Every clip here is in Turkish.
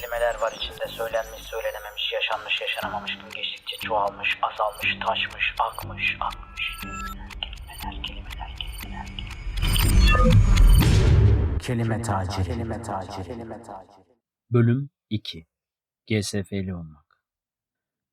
kelimeler var içinde. Söylenmiş, söylenememiş, yaşanmış, yaşanamamış. Gün geçtikçe çoğalmış, azalmış, taşmış, akmış, akmış. Kelimeler, kelimeler, kelimeler. Kelime taciri. Kelime taciri. Bölüm 2 GSF'li olmak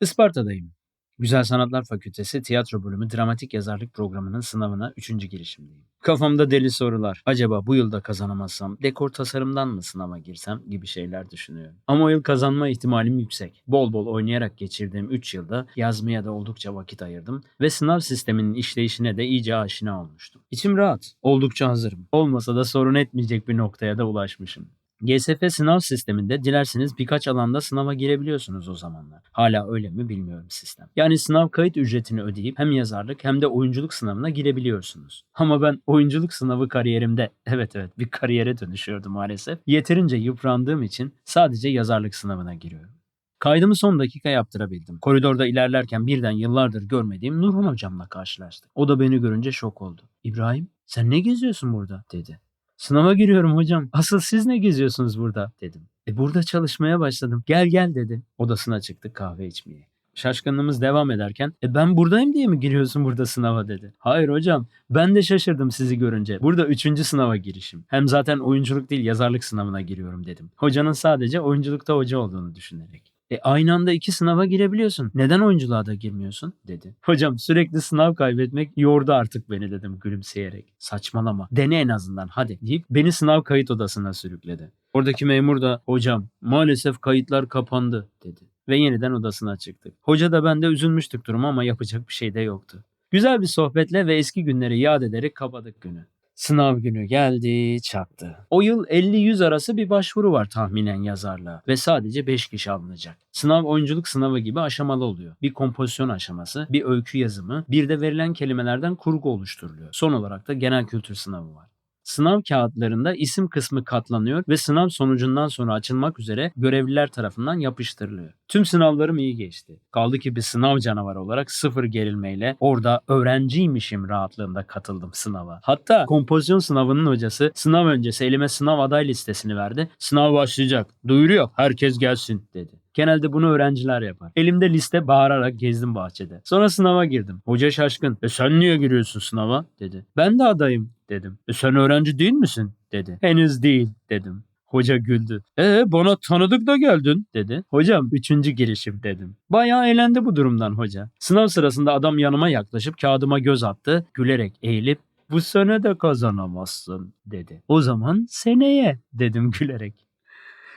Isparta'dayım. Güzel Sanatlar Fakültesi Tiyatro Bölümü Dramatik Yazarlık Programı'nın sınavına 3. girişimdeyim. Kafamda deli sorular. Acaba bu yılda kazanamazsam dekor tasarımdan mı sınava girsem gibi şeyler düşünüyorum. Ama o yıl kazanma ihtimalim yüksek. Bol bol oynayarak geçirdiğim 3 yılda yazmaya da oldukça vakit ayırdım ve sınav sisteminin işleyişine de iyice aşina olmuştum. İçim rahat, oldukça hazırım. Olmasa da sorun etmeyecek bir noktaya da ulaşmışım. GSF sınav sisteminde dilerseniz birkaç alanda sınava girebiliyorsunuz o zamanlar. Hala öyle mi bilmiyorum sistem. Yani sınav kayıt ücretini ödeyip hem yazarlık hem de oyunculuk sınavına girebiliyorsunuz. Ama ben oyunculuk sınavı kariyerimde evet evet bir kariyere dönüşüyordu maalesef. Yeterince yıprandığım için sadece yazarlık sınavına giriyorum. Kaydımı son dakika yaptırabildim. Koridorda ilerlerken birden yıllardır görmediğim Nurhan hocamla karşılaştık. O da beni görünce şok oldu. İbrahim sen ne geziyorsun burada dedi. Sınava giriyorum hocam. Asıl siz ne geziyorsunuz burada dedim. E burada çalışmaya başladım. Gel gel dedi. Odasına çıktık kahve içmeye. Şaşkınlığımız devam ederken e ben buradayım diye mi giriyorsun burada sınava dedi. Hayır hocam ben de şaşırdım sizi görünce. Burada üçüncü sınava girişim. Hem zaten oyunculuk değil yazarlık sınavına giriyorum dedim. Hocanın sadece oyunculukta hoca olduğunu düşünerek. E aynı anda iki sınava girebiliyorsun. Neden oyunculuğa da girmiyorsun? dedi. Hocam sürekli sınav kaybetmek yordu artık beni dedim gülümseyerek. Saçmalama. Dene en azından hadi deyip beni sınav kayıt odasına sürükledi. Oradaki memur da hocam maalesef kayıtlar kapandı dedi. Ve yeniden odasına çıktık. Hoca da ben de üzülmüştük durum ama yapacak bir şey de yoktu. Güzel bir sohbetle ve eski günleri yad ederek kapadık günü. Sınav günü geldi, çaktı. O yıl 50-100 arası bir başvuru var tahminen yazarlığa ve sadece 5 kişi alınacak. Sınav oyunculuk sınavı gibi aşamalı oluyor. Bir kompozisyon aşaması, bir öykü yazımı, bir de verilen kelimelerden kurgu oluşturuluyor. Son olarak da genel kültür sınavı var. Sınav kağıtlarında isim kısmı katlanıyor ve sınav sonucundan sonra açılmak üzere görevliler tarafından yapıştırılıyor. Tüm sınavlarım iyi geçti. Kaldı ki bir sınav canavarı olarak sıfır gerilmeyle orada öğrenciymişim rahatlığında katıldım sınava. Hatta kompozisyon sınavının hocası sınav öncesi elime sınav aday listesini verdi. Sınav başlayacak. Duyuruyor. Herkes gelsin dedi. Genelde bunu öğrenciler yapar. Elimde liste bağırarak gezdim bahçede. Sonra sınava girdim. Hoca şaşkın. E sen niye giriyorsun sınava? dedi. Ben de adayım dedim. E sen öğrenci değil misin? dedi. Henüz değil dedim. Hoca güldü. E bana tanıdık da geldin dedi. Hocam üçüncü girişim dedim. Bayağı eğlendi bu durumdan hoca. Sınav sırasında adam yanıma yaklaşıp kağıdıma göz attı. Gülerek eğilip bu sene de kazanamazsın dedi. O zaman seneye dedim gülerek.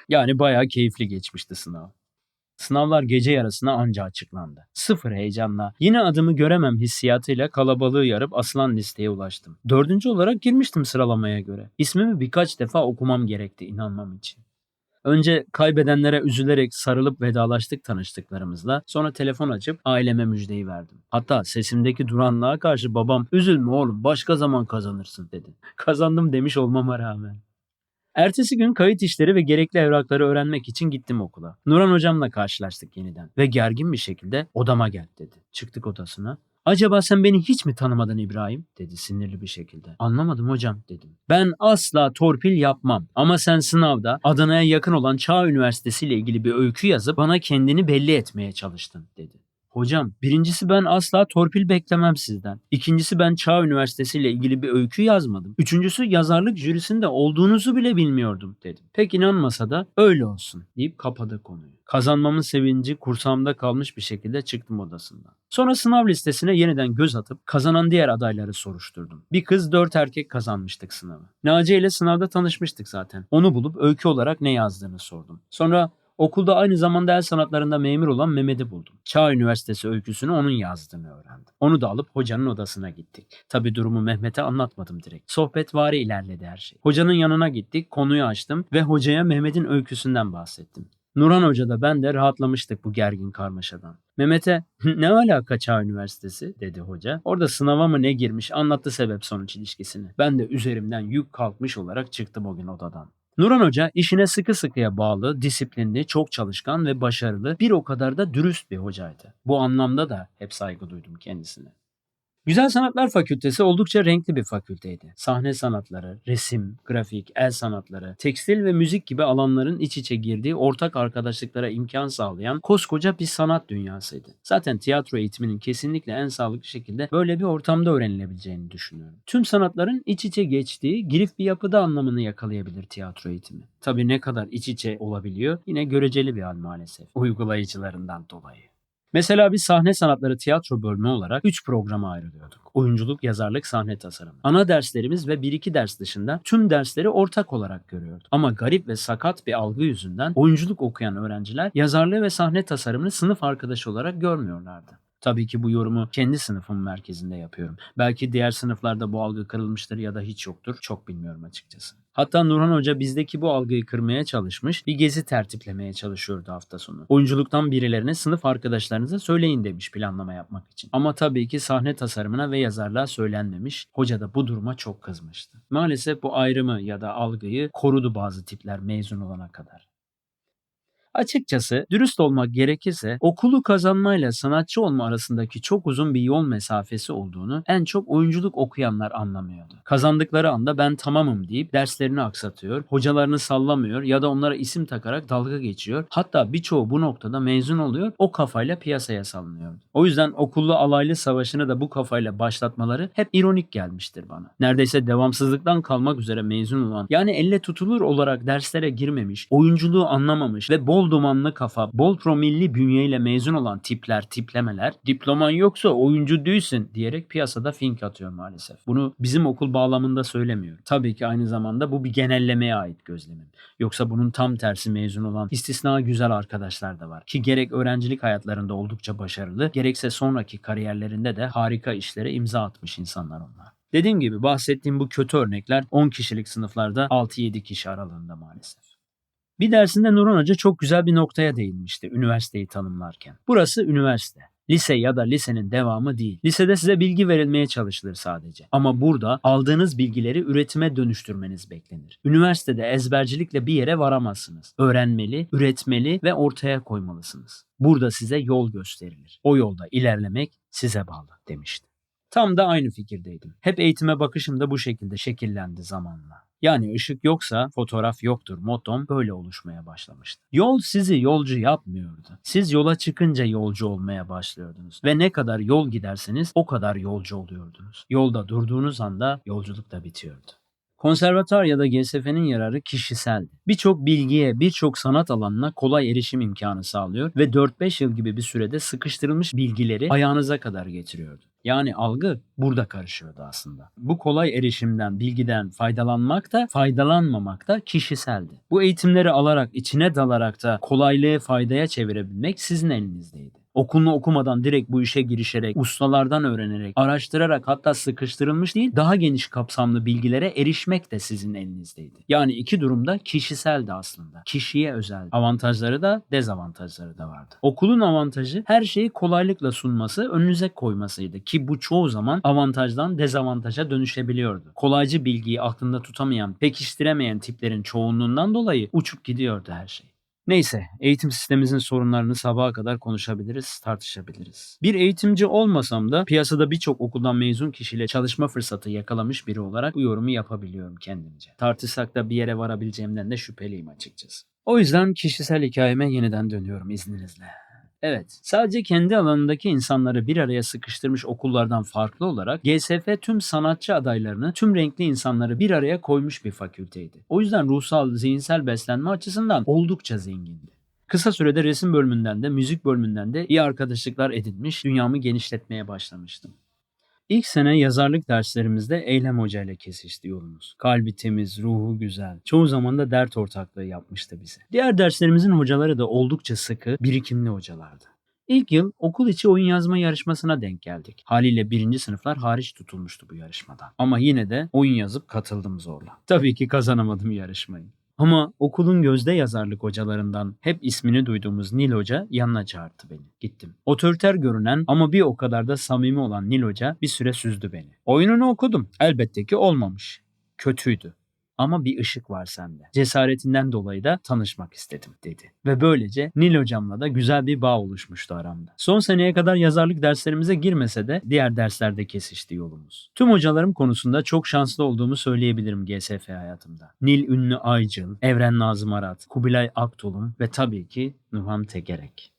Yani bayağı keyifli geçmişti sınav. Sınavlar gece yarısına anca açıklandı. Sıfır heyecanla, yine adımı göremem hissiyatıyla kalabalığı yarıp asılan listeye ulaştım. Dördüncü olarak girmiştim sıralamaya göre. İsmimi birkaç defa okumam gerekti inanmam için. Önce kaybedenlere üzülerek sarılıp vedalaştık tanıştıklarımızla. Sonra telefon açıp aileme müjdeyi verdim. Hatta sesimdeki duranlığa karşı babam üzülme oğlum başka zaman kazanırsın dedi. Kazandım demiş olmama rağmen. Ertesi gün kayıt işleri ve gerekli evrakları öğrenmek için gittim okula. Nuran hocamla karşılaştık yeniden ve gergin bir şekilde odama gel dedi. Çıktık odasına. Acaba sen beni hiç mi tanımadın İbrahim? dedi sinirli bir şekilde. Anlamadım hocam dedim. Ben asla torpil yapmam ama sen sınavda Adana'ya yakın olan Çağ Üniversitesi ile ilgili bir öykü yazıp bana kendini belli etmeye çalıştın dedi. Hocam birincisi ben asla torpil beklemem sizden. İkincisi ben Çağ Üniversitesi ile ilgili bir öykü yazmadım. Üçüncüsü yazarlık jürisinde olduğunuzu bile bilmiyordum dedim. Pek inanmasa da öyle olsun deyip kapadı konuyu. Kazanmamın sevinci kursamda kalmış bir şekilde çıktım odasından. Sonra sınav listesine yeniden göz atıp kazanan diğer adayları soruşturdum. Bir kız dört erkek kazanmıştık sınavı. Naciye ile sınavda tanışmıştık zaten. Onu bulup öykü olarak ne yazdığını sordum. Sonra Okulda aynı zamanda el sanatlarında memur olan Mehmet'i buldum. Çağ Üniversitesi öyküsünü onun yazdığını öğrendim. Onu da alıp hocanın odasına gittik. Tabi durumu Mehmet'e anlatmadım direkt. Sohbet vari ilerledi her şey. Hocanın yanına gittik, konuyu açtım ve hocaya Mehmet'in öyküsünden bahsettim. Nurhan Hoca da ben de rahatlamıştık bu gergin karmaşadan. Mehmet'e ne alaka Çağ Üniversitesi dedi hoca. Orada sınava mı ne girmiş anlattı sebep sonuç ilişkisini. Ben de üzerimden yük kalkmış olarak çıktım o gün odadan. Nurhan Hoca işine sıkı sıkıya bağlı, disiplinli, çok çalışkan ve başarılı, bir o kadar da dürüst bir hocaydı. Bu anlamda da hep saygı duydum kendisine. Güzel Sanatlar Fakültesi oldukça renkli bir fakülteydi. Sahne sanatları, resim, grafik, el sanatları, tekstil ve müzik gibi alanların iç içe girdiği ortak arkadaşlıklara imkan sağlayan koskoca bir sanat dünyasıydı. Zaten tiyatro eğitiminin kesinlikle en sağlıklı şekilde böyle bir ortamda öğrenilebileceğini düşünüyorum. Tüm sanatların iç içe geçtiği girif bir yapıda anlamını yakalayabilir tiyatro eğitimi. Tabii ne kadar iç içe olabiliyor yine göreceli bir hal maalesef uygulayıcılarından dolayı. Mesela biz sahne sanatları tiyatro bölümü olarak 3 programa ayrılıyorduk. Oyunculuk, yazarlık, sahne tasarımı. Ana derslerimiz ve 1-2 ders dışında tüm dersleri ortak olarak görüyorduk. Ama garip ve sakat bir algı yüzünden oyunculuk okuyan öğrenciler yazarlığı ve sahne tasarımını sınıf arkadaşı olarak görmüyorlardı. Tabii ki bu yorumu kendi sınıfım merkezinde yapıyorum. Belki diğer sınıflarda bu algı kırılmıştır ya da hiç yoktur. Çok bilmiyorum açıkçası. Hatta Nurhan Hoca bizdeki bu algıyı kırmaya çalışmış, bir gezi tertiplemeye çalışıyordu hafta sonu. Oyunculuktan birilerine sınıf arkadaşlarınıza söyleyin demiş planlama yapmak için. Ama tabii ki sahne tasarımına ve yazarlığa söylenmemiş. Hoca da bu duruma çok kızmıştı. Maalesef bu ayrımı ya da algıyı korudu bazı tipler mezun olana kadar. Açıkçası dürüst olmak gerekirse okulu kazanmayla sanatçı olma arasındaki çok uzun bir yol mesafesi olduğunu en çok oyunculuk okuyanlar anlamıyordu. Kazandıkları anda ben tamamım deyip derslerini aksatıyor, hocalarını sallamıyor ya da onlara isim takarak dalga geçiyor. Hatta birçoğu bu noktada mezun oluyor, o kafayla piyasaya salınıyordu. O yüzden okullu alaylı savaşını da bu kafayla başlatmaları hep ironik gelmiştir bana. Neredeyse devamsızlıktan kalmak üzere mezun olan yani elle tutulur olarak derslere girmemiş, oyunculuğu anlamamış ve dumanlı kafa, bol promilli bünyeyle mezun olan tipler, tiplemeler, diploman yoksa oyuncu değilsin diyerek piyasada fink atıyor maalesef. Bunu bizim okul bağlamında söylemiyorum. Tabii ki aynı zamanda bu bir genellemeye ait gözlemim. Yoksa bunun tam tersi mezun olan istisna güzel arkadaşlar da var. Ki gerek öğrencilik hayatlarında oldukça başarılı, gerekse sonraki kariyerlerinde de harika işlere imza atmış insanlar onlar. Dediğim gibi bahsettiğim bu kötü örnekler 10 kişilik sınıflarda 6-7 kişi aralığında maalesef. Bir dersinde Nurhan Hoca çok güzel bir noktaya değinmişti üniversiteyi tanımlarken. Burası üniversite. Lise ya da lisenin devamı değil. Lisede size bilgi verilmeye çalışılır sadece. Ama burada aldığınız bilgileri üretime dönüştürmeniz beklenir. Üniversitede ezbercilikle bir yere varamazsınız. Öğrenmeli, üretmeli ve ortaya koymalısınız. Burada size yol gösterilir. O yolda ilerlemek size bağlı demişti. Tam da aynı fikirdeydim. Hep eğitime bakışım da bu şekilde şekillendi zamanla. Yani ışık yoksa fotoğraf yoktur mottom böyle oluşmaya başlamıştı. Yol sizi yolcu yapmıyordu. Siz yola çıkınca yolcu olmaya başlıyordunuz. Ve ne kadar yol giderseniz o kadar yolcu oluyordunuz. Yolda durduğunuz anda yolculuk da bitiyordu. Konservatuar ya da GSF'nin yararı kişiseldi. Birçok bilgiye, birçok sanat alanına kolay erişim imkanı sağlıyor ve 4-5 yıl gibi bir sürede sıkıştırılmış bilgileri ayağınıza kadar getiriyordu. Yani algı burada karışıyordu aslında. Bu kolay erişimden, bilgiden faydalanmak da, faydalanmamak da kişiseldi. Bu eğitimleri alarak, içine dalarak da kolaylığı faydaya çevirebilmek sizin elinizdeydi. Okulunu okumadan direkt bu işe girişerek, ustalardan öğrenerek, araştırarak hatta sıkıştırılmış değil daha geniş kapsamlı bilgilere erişmek de sizin elinizdeydi. Yani iki durumda kişiseldi aslında. Kişiye özel avantajları da dezavantajları da vardı. Okulun avantajı her şeyi kolaylıkla sunması, önünüze koymasıydı ki bu çoğu zaman avantajdan dezavantaja dönüşebiliyordu. Kolaycı bilgiyi aklında tutamayan, pekiştiremeyen tiplerin çoğunluğundan dolayı uçup gidiyordu her şey. Neyse, eğitim sistemimizin sorunlarını sabaha kadar konuşabiliriz, tartışabiliriz. Bir eğitimci olmasam da piyasada birçok okuldan mezun kişiyle çalışma fırsatı yakalamış biri olarak bu yorumu yapabiliyorum kendimce. Tartışsak da bir yere varabileceğimden de şüpheliyim açıkçası. O yüzden kişisel hikayeme yeniden dönüyorum izninizle. Evet, sadece kendi alanındaki insanları bir araya sıkıştırmış okullardan farklı olarak GSF tüm sanatçı adaylarını, tüm renkli insanları bir araya koymuş bir fakülteydi. O yüzden ruhsal, zihinsel beslenme açısından oldukça zengindi. Kısa sürede resim bölümünden de müzik bölümünden de iyi arkadaşlıklar edinmiş, dünyamı genişletmeye başlamıştım. İlk sene yazarlık derslerimizde Eylem Hoca ile kesişti yolumuz. Kalbi temiz, ruhu güzel. Çoğu zaman da dert ortaklığı yapmıştı bize. Diğer derslerimizin hocaları da oldukça sıkı, birikimli hocalardı. İlk yıl okul içi oyun yazma yarışmasına denk geldik. Haliyle birinci sınıflar hariç tutulmuştu bu yarışmadan. Ama yine de oyun yazıp katıldım zorla. Tabii ki kazanamadım yarışmayı. Ama okulun gözde yazarlık hocalarından hep ismini duyduğumuz Nil Hoca yanına çağırdı beni. Gittim. Otoriter görünen ama bir o kadar da samimi olan Nil Hoca bir süre süzdü beni. Oyununu okudum. Elbette ki olmamış. Kötüydü. Ama bir ışık var sende. Cesaretinden dolayı da tanışmak istedim dedi. Ve böylece Nil hocamla da güzel bir bağ oluşmuştu aramda. Son seneye kadar yazarlık derslerimize girmese de diğer derslerde kesişti yolumuz. Tüm hocalarım konusunda çok şanslı olduğumu söyleyebilirim GSF hayatımda. Nil Ünlü Aycıl, Evren Nazım Arat, Kubilay Aktolum ve tabii ki Nuhan Tekerek.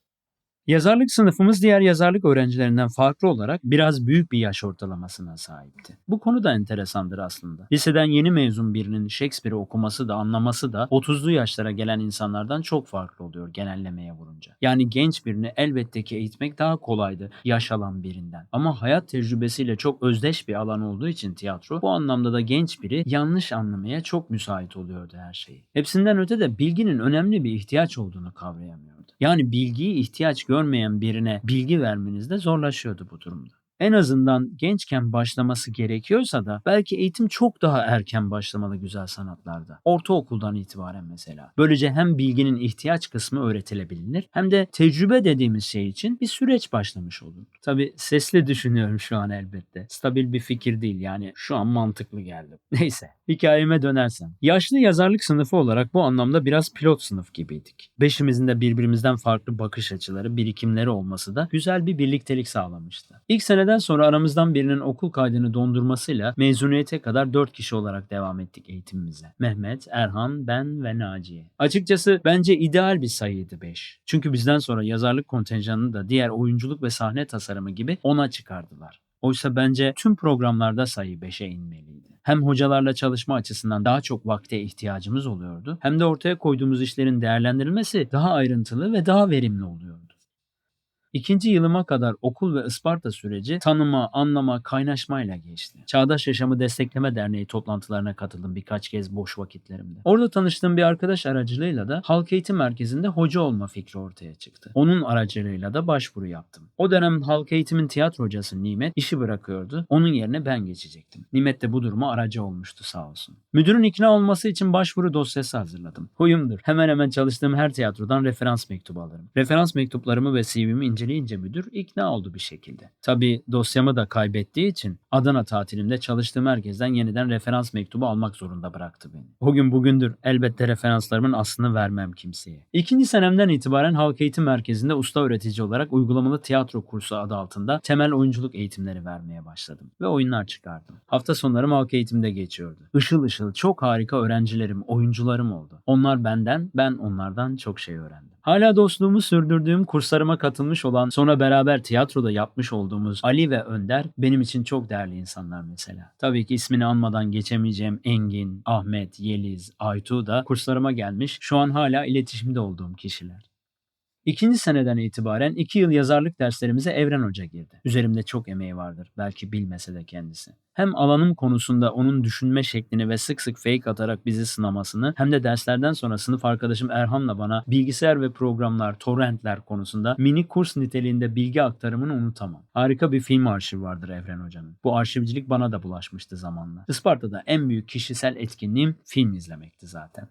Yazarlık sınıfımız diğer yazarlık öğrencilerinden farklı olarak biraz büyük bir yaş ortalamasına sahipti. Bu konu da enteresandır aslında. Liseden yeni mezun birinin Shakespeare'i okuması da anlaması da 30'lu yaşlara gelen insanlardan çok farklı oluyor genellemeye vurunca. Yani genç birini elbette ki eğitmek daha kolaydı yaş alan birinden. Ama hayat tecrübesiyle çok özdeş bir alan olduğu için tiyatro bu anlamda da genç biri yanlış anlamaya çok müsait oluyordu her şeyi. Hepsinden öte de bilginin önemli bir ihtiyaç olduğunu kavrayamıyordu. Yani bilgiyi ihtiyaç görmeyen birine bilgi vermeniz de zorlaşıyordu bu durumda. En azından gençken başlaması gerekiyorsa da belki eğitim çok daha erken başlamalı güzel sanatlarda. Ortaokuldan itibaren mesela. Böylece hem bilginin ihtiyaç kısmı öğretilebilir hem de tecrübe dediğimiz şey için bir süreç başlamış olur. Tabi sesli düşünüyorum şu an elbette. Stabil bir fikir değil yani şu an mantıklı geldi. Neyse hikayeme dönersem. Yaşlı yazarlık sınıfı olarak bu anlamda biraz pilot sınıf gibiydik. Beşimizin de birbirimizden farklı bakış açıları, birikimleri olması da güzel bir birliktelik sağlamıştı. İlk seneden sonra aramızdan birinin okul kaydını dondurmasıyla mezuniyete kadar 4 kişi olarak devam ettik eğitimimize. Mehmet, Erhan, ben ve Naciye. Açıkçası bence ideal bir sayıydı 5. Çünkü bizden sonra yazarlık kontenjanını da diğer oyunculuk ve sahne tasarımı gibi 10'a çıkardılar. Oysa bence tüm programlarda sayı 5'e inmeliydi. Hem hocalarla çalışma açısından daha çok vakte ihtiyacımız oluyordu hem de ortaya koyduğumuz işlerin değerlendirilmesi daha ayrıntılı ve daha verimli oluyordu. İkinci yılıma kadar okul ve Isparta süreci tanıma, anlama, kaynaşmayla geçti. Çağdaş Yaşamı Destekleme Derneği toplantılarına katıldım birkaç kez boş vakitlerimde. Orada tanıştığım bir arkadaş aracılığıyla da halk eğitim merkezinde hoca olma fikri ortaya çıktı. Onun aracılığıyla da başvuru yaptım. O dönem halk eğitimin tiyatro hocası Nimet işi bırakıyordu. Onun yerine ben geçecektim. Nimet de bu duruma aracı olmuştu sağ olsun. Müdürün ikna olması için başvuru dosyası hazırladım. Huyumdur. Hemen hemen çalıştığım her tiyatrodan referans mektubu alırım. Referans mektuplarımı ve CV'mi inceleyince müdür ikna oldu bir şekilde. Tabii dosyamı da kaybettiği için Adana tatilimde çalıştığım herkesten yeniden referans mektubu almak zorunda bıraktı beni. O gün bugündür elbette referanslarımın aslını vermem kimseye. İkinci senemden itibaren Halk Eğitim Merkezi'nde usta öğretici olarak uygulamalı tiyatro kursu adı altında temel oyunculuk eğitimleri vermeye başladım. Ve oyunlar çıkardım. Hafta sonlarım halk eğitimde geçiyordu. Işıl ışıl çok harika öğrencilerim, oyuncularım oldu. Onlar benden, ben onlardan çok şey öğrendim. Hala dostluğumu sürdürdüğüm kurslarıma katılmış olan sonra beraber tiyatroda yapmış olduğumuz Ali ve Önder benim için çok değerli insanlar mesela. Tabii ki ismini anmadan geçemeyeceğim Engin, Ahmet, Yeliz, Aytu da kurslarıma gelmiş şu an hala iletişimde olduğum kişiler. İkinci seneden itibaren iki yıl yazarlık derslerimize Evren Hoca girdi. Üzerimde çok emeği vardır. Belki bilmese de kendisi. Hem alanım konusunda onun düşünme şeklini ve sık sık fake atarak bizi sınamasını hem de derslerden sonra sınıf arkadaşım Erhan'la bana bilgisayar ve programlar, torrentler konusunda mini kurs niteliğinde bilgi aktarımını unutamam. Harika bir film arşivi vardır Evren Hoca'nın. Bu arşivcilik bana da bulaşmıştı zamanla. Isparta'da en büyük kişisel etkinliğim film izlemekti zaten.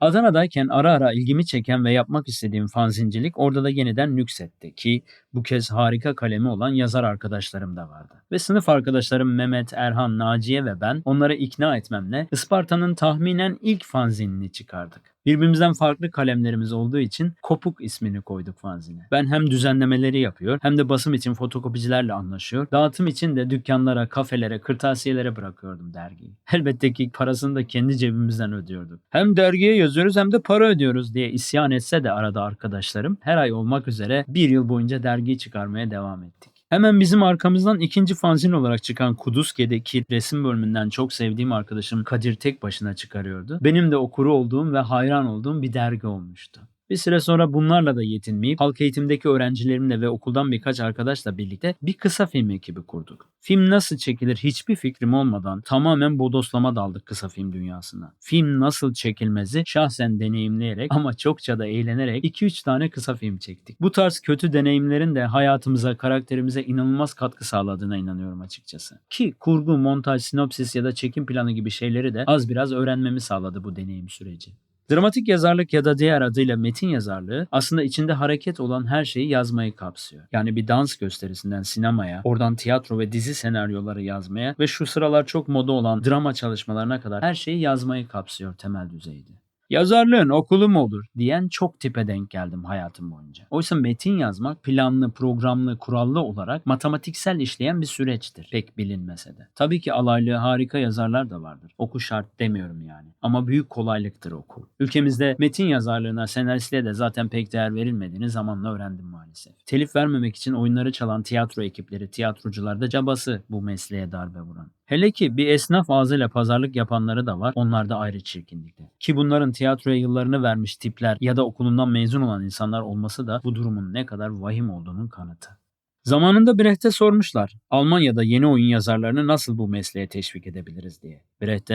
Adana'dayken ara ara ilgimi çeken ve yapmak istediğim fanzincilik orada da yeniden nüksetti ki bu kez harika kalemi olan yazar arkadaşlarım da vardı. Ve sınıf arkadaşlarım Mehmet, Erhan, Naciye ve ben onları ikna etmemle Isparta'nın tahminen ilk fanzinini çıkardık. Birbirimizden farklı kalemlerimiz olduğu için Kopuk ismini koyduk fanzine. Ben hem düzenlemeleri yapıyor hem de basım için fotokopicilerle anlaşıyor. Dağıtım için de dükkanlara, kafelere, kırtasiyelere bırakıyordum dergiyi. Elbette ki parasını da kendi cebimizden ödüyorduk. Hem dergiye yazıyoruz hem de para ödüyoruz diye isyan etse de arada arkadaşlarım her ay olmak üzere bir yıl boyunca dergiyi çıkarmaya devam ettik. Hemen bizim arkamızdan ikinci fanzin olarak çıkan Kuduzke'deki resim bölümünden çok sevdiğim arkadaşım Kadir tek başına çıkarıyordu. Benim de okuru olduğum ve hayran olduğum bir dergi olmuştu. Bir süre sonra bunlarla da yetinmeyip halk eğitimdeki öğrencilerimle ve okuldan birkaç arkadaşla birlikte bir kısa film ekibi kurduk. Film nasıl çekilir hiçbir fikrim olmadan tamamen bodoslama daldık kısa film dünyasına. Film nasıl çekilmezi şahsen deneyimleyerek ama çokça da eğlenerek 2-3 tane kısa film çektik. Bu tarz kötü deneyimlerin de hayatımıza, karakterimize inanılmaz katkı sağladığına inanıyorum açıkçası. Ki kurgu, montaj, sinopsis ya da çekim planı gibi şeyleri de az biraz öğrenmemi sağladı bu deneyim süreci. Dramatik yazarlık ya da diğer adıyla metin yazarlığı aslında içinde hareket olan her şeyi yazmayı kapsıyor. Yani bir dans gösterisinden sinemaya, oradan tiyatro ve dizi senaryoları yazmaya ve şu sıralar çok moda olan drama çalışmalarına kadar her şeyi yazmayı kapsıyor temel düzeyde. Yazarlığın okulu mu olur diyen çok tipe denk geldim hayatım boyunca. Oysa metin yazmak planlı, programlı, kurallı olarak matematiksel işleyen bir süreçtir. Pek bilinmese de. Tabii ki alaylı harika yazarlar da vardır. Oku şart demiyorum yani. Ama büyük kolaylıktır oku. Ülkemizde metin yazarlığına, senaristliğe de zaten pek değer verilmediğini zamanla öğrendim maalesef. Telif vermemek için oyunları çalan tiyatro ekipleri, tiyatrocular da cabası bu mesleğe darbe vuran. Hele ki bir esnaf ağzıyla pazarlık yapanları da var. Onlar da ayrı çirkinlikte. Ki bunların tiyatroya yıllarını vermiş tipler ya da okulundan mezun olan insanlar olması da bu durumun ne kadar vahim olduğunun kanıtı. Zamanında Brecht'e sormuşlar. Almanya'da yeni oyun yazarlarını nasıl bu mesleğe teşvik edebiliriz diye. Brecht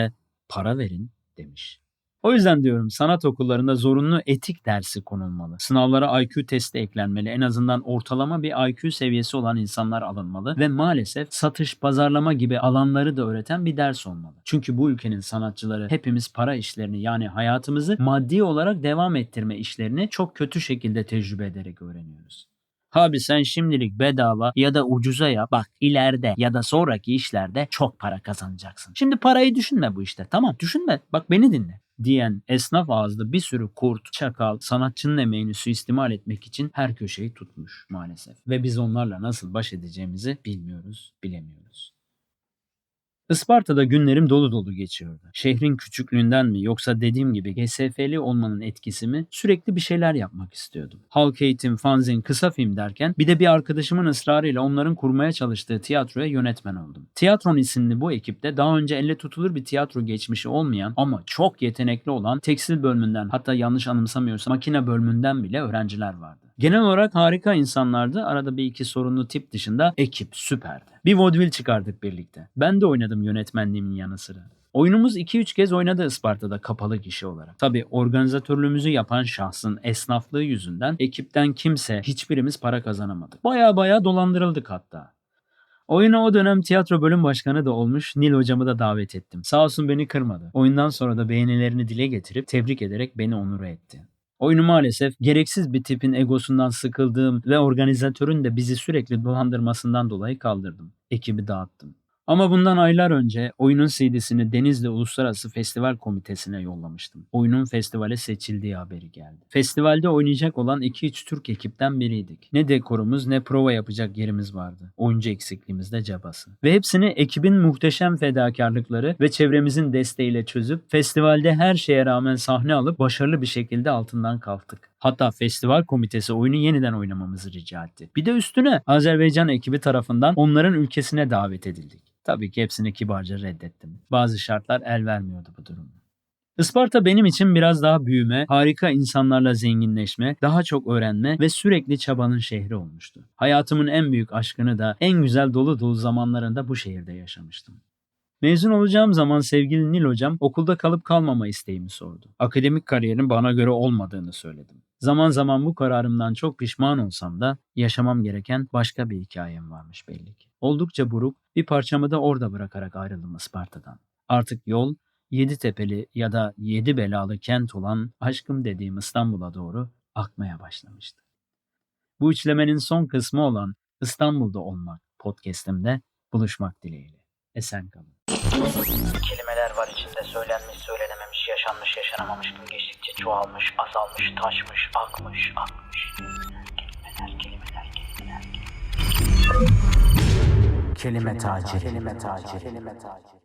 para verin demiş. O yüzden diyorum sanat okullarında zorunlu etik dersi konulmalı. Sınavlara IQ testi eklenmeli. En azından ortalama bir IQ seviyesi olan insanlar alınmalı ve maalesef satış, pazarlama gibi alanları da öğreten bir ders olmalı. Çünkü bu ülkenin sanatçıları hepimiz para işlerini yani hayatımızı maddi olarak devam ettirme işlerini çok kötü şekilde tecrübe ederek öğreniyoruz. Abi sen şimdilik bedava ya da ucuza yap. Bak ileride ya da sonraki işlerde çok para kazanacaksın. Şimdi parayı düşünme bu işte. Tamam düşünme. Bak beni dinle diyen esnaf ağızlı bir sürü kurt, çakal, sanatçının emeğini suistimal etmek için her köşeyi tutmuş maalesef. Ve biz onlarla nasıl baş edeceğimizi bilmiyoruz, bilemiyoruz. Isparta'da günlerim dolu dolu geçiyordu. Şehrin küçüklüğünden mi yoksa dediğim gibi GSF'li olmanın etkisi mi sürekli bir şeyler yapmak istiyordum. Halk eğitim, fanzin, kısa film derken bir de bir arkadaşımın ısrarıyla onların kurmaya çalıştığı tiyatroya yönetmen oldum. Tiyatron isimli bu ekipte daha önce elle tutulur bir tiyatro geçmişi olmayan ama çok yetenekli olan tekstil bölümünden hatta yanlış anımsamıyorsam makine bölümünden bile öğrenciler vardı. Genel olarak harika insanlardı. Arada bir iki sorunlu tip dışında ekip süperdi. Bir vaudeville çıkardık birlikte. Ben de oynadım yönetmenliğimin yanı sıra. Oyunumuz 2-3 kez oynadı Isparta'da kapalı kişi olarak. Tabi organizatörlüğümüzü yapan şahsın esnaflığı yüzünden ekipten kimse hiçbirimiz para kazanamadık. Baya baya dolandırıldık hatta. Oyuna o dönem tiyatro bölüm başkanı da olmuş Nil hocamı da davet ettim. Sağ olsun beni kırmadı. Oyundan sonra da beğenilerini dile getirip tebrik ederek beni onur etti. Oyunu maalesef gereksiz bir tipin egosundan sıkıldığım ve organizatörün de bizi sürekli dolandırmasından dolayı kaldırdım. Ekibi dağıttım. Ama bundan aylar önce oyunun CD'sini Denizli Uluslararası Festival Komitesi'ne yollamıştım. Oyunun festivale seçildiği haberi geldi. Festivalde oynayacak olan 2-3 Türk ekipten biriydik. Ne dekorumuz ne prova yapacak yerimiz vardı. Oyuncu eksikliğimiz de cabası. Ve hepsini ekibin muhteşem fedakarlıkları ve çevremizin desteğiyle çözüp festivalde her şeye rağmen sahne alıp başarılı bir şekilde altından kalktık. Hatta festival komitesi oyunu yeniden oynamamızı rica etti. Bir de üstüne Azerbaycan ekibi tarafından onların ülkesine davet edildik. Tabii ki hepsini kibarca reddettim. Bazı şartlar el vermiyordu bu durum. Isparta benim için biraz daha büyüme, harika insanlarla zenginleşme, daha çok öğrenme ve sürekli çabanın şehri olmuştu. Hayatımın en büyük aşkını da en güzel dolu dolu zamanlarında bu şehirde yaşamıştım. Mezun olacağım zaman sevgili Nil hocam okulda kalıp kalmama isteğimi sordu. Akademik kariyerin bana göre olmadığını söyledim. Zaman zaman bu kararımdan çok pişman olsam da yaşamam gereken başka bir hikayem varmış belli ki. Oldukça buruk bir parçamı da orada bırakarak ayrıldım Isparta'dan. Artık yol yedi tepeli ya da yedi belalı kent olan aşkım dediğim İstanbul'a doğru akmaya başlamıştı. Bu üçlemenin son kısmı olan İstanbul'da olmak podcast'imde buluşmak dileğiyle. Esen kalın. Kelimeler var içinde söylenmiş söylenememiş, yaşanmış yaşanamamış, gün geçtikçe çoğalmış, azalmış, taşmış, akmış, akmış. Kelimeler, kelimeler, kelimeler. Kelime taciri. Kelime taciri.